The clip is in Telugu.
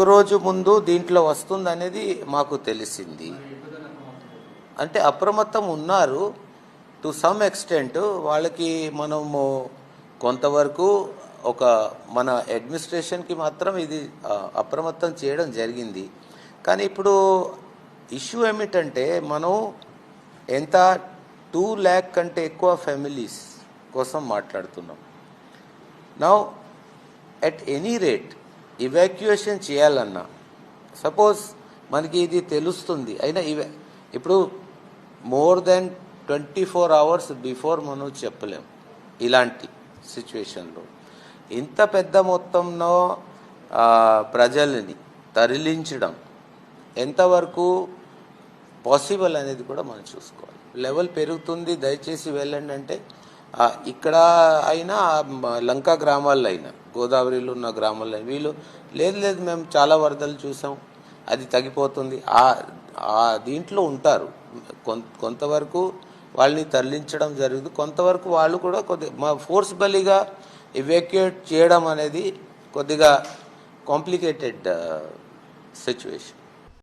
ఒకరోజు ముందు దీంట్లో వస్తుందనేది మాకు తెలిసింది. అంటే అప్రమత్తం ఉన్నారు. టు సమ్ ఎక్స్టెంట్ వాళ్ళకి మనము కొంతవరకు ఒక మన అడ్మినిస్ట్రేషన్కి మాత్రం ఇది అప్రమత్తం చేయడం జరిగింది. కానీ ఇప్పుడు ఇష్యూ ఏమిటంటే మనం ఎంత టూ ల్యాక్ కంటే ఎక్కువ ఫ్యామిలీస్ కోసం మాట్లాడుతున్నాం. Now at any rate evacuation చేయాలన్నా. సపోజ్ మనకి ఇది తెలుస్తుంది. అయినా ఇవే ఇప్పుడు more than twenty four hours before మనం చెప్పలేం. ఇలాంటి సిచ్యువేషన్లో ఇంత పెద్ద మొత్తంలో ప్రజల్ని ప్రజలని తరలించడం ఎంతవరకు పాసిబుల్ అనేది కూడా మనం చూసుకోవాలి. లెవెల్ పెరుగుతుంది. దయచేసి వెళ్ళండి అంటే ఇక్కడ అయినా లంక గ్రామాల్లో అయినా గోదావరిలో ఉన్న గ్రామాల్లో అయినా వీళ్ళు లేదు లేదు మేము చాలా వరదలు చూసాం అది తగ్గిపోతుంది. ఆ ఆ దీంట్లో ఉంటారు. కొంతవరకు వాళ్ళని తరలించడం జరుగుతుంది కొంతవరకు వాళ్ళు కూడా కొద్ది మా ఫోర్స్బలిగా ఇవాక్యుయేట్ చేయడం అనేది కొద్దిగా కాంప్లికేటెడ్ సిచ్యువేషన్